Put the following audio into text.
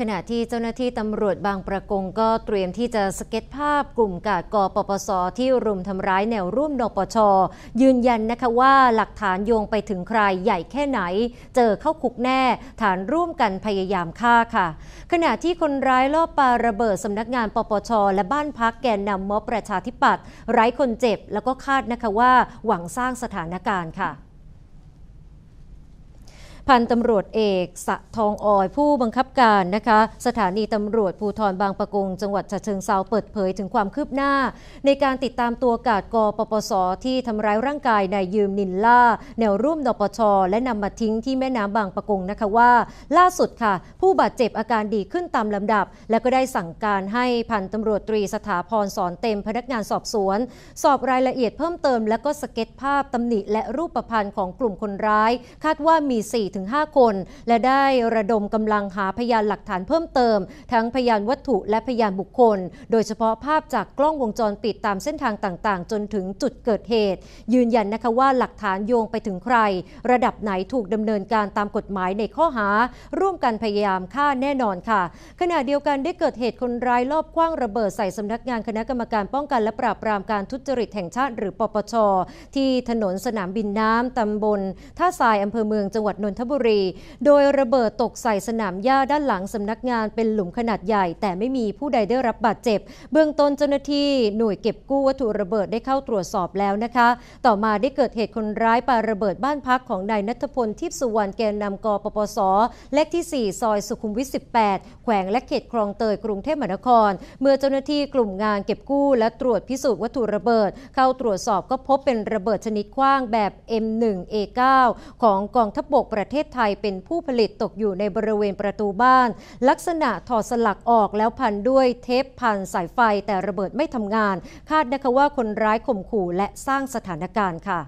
ขณะที่เจ้าหน้าที่ตำรวจบางประกงก็เตรียมที่จะสเก็ตภาพกลุ่มกาดกปปส ที่รุมทำร้ายแนวร่วมนปช ยืนยันนะคะว่าหลักฐานโยงไปถึงใครใหญ่แค่ไหน เจอเข้าคุกแน่ ฐานร่วมกันพยายามฆ่าค่ะ ขณะที่คนร้ายลอบปาระเบิดสำนักงานปปช และบ้านพักแกนนำม็อบประชาธิปัตย์ไร้คนเจ็บแล้วก็คาดนะคะว่าหวังสร้างสถานการณ์ค่ะ พันตำรวจเอกสะทองออยผู้บังคับการนะคะ สถานีตำรวจภูธรบางปะกง จังหวัดฉะเชิงเซาเปิดเผยถึงความคืบหน้า ในการติดตามตัวกาดกปปส ที่ทำร้ายร่างกายนายยืมนินล่า แนวร่วมนปช และนำมาทิ้งที่แม่น้ำบางปะกงนะคะว่า ล่าสุดค่ะ ผู้บาดเจ็บอาการดีขึ้นตามลำดับ และก็ได้สั่งการให้พันตำรวจตรีสถาพรสอนเต็มพนักงานสอบสวน สอบรายละเอียดเพิ่มเติม และก็สเก็ตภาพตำหนิและรูปประพันธ์ของกลุ่มคนร้าย คาดว่ามี4-5 คน และได้ระดมกำลังหาพยานหลักฐานเพิ่มเติม ทั้งพยานวัตถุและพยานบุคคล โดยเฉพาะภาพจากกล้องวงจรปิดตามเส้นทางต่างๆ จนถึงจุดเกิดเหตุ ยืนยันนะคะว่าหลักฐานโยงไปถึงใคร ระดับไหนถูกดำเนินการตามกฎหมายในข้อหา ร่วมกันพยายามฆ่าแน่นอนค่ะ ขณะเดียวกันได้เกิดเหตุคนร้ายลอบคว้างระเบิดใส่สำนักงานคณะกรรมการป้องกันและปราบปรามการทุจริตแห่งชาติหรือปปชที่ถนนสนามบินน้ำตำบลท่าทรายอำเภอเมืองจังหวัดนนทบุรี โดยระเบิดตกใส่สนามหญ้าด้านหลังสำนักงานเป็นหลุมขนาดใหญ่ แต่ไม่มีผู้ใดได้รับบาดเจ็บ เบื้องต้นเจ้าหน้าที่หน่วยเก็บกู้วัตถุระเบิดได้เข้าตรวจสอบแล้วนะคะ ต่อมาได้เกิดเหตุคนร้ายปาระเบิดบ้านพักของนายนัทพลทิพสุวรรณแกนนำกปปสเลขที่ 4 ซอยสุขุมวิท 18 แขวงและเขตคลองเตยกรุงเทพมหานคร เมื่อเจ้าหน้าที่กลุ่มงานเก็บกู้และตรวจพิสูจน์วัตถุระเบิด เข้าตรวจสอบก็พบเป็นระเบิดชนิดคว้างแบบ M1A9 ของกองทัพบกประเทศไทยเป็นผู้ผลิตตกอยู่ในบริเวณประตูบ้าน ลักษณะถอดสลักออกแล้วพันด้วยเทปพันสายไฟแต่ระเบิดไม่ทำงาน คาดนะคะว่าคนร้ายข่มขู่และสร้างสถานการณ์ค่ะ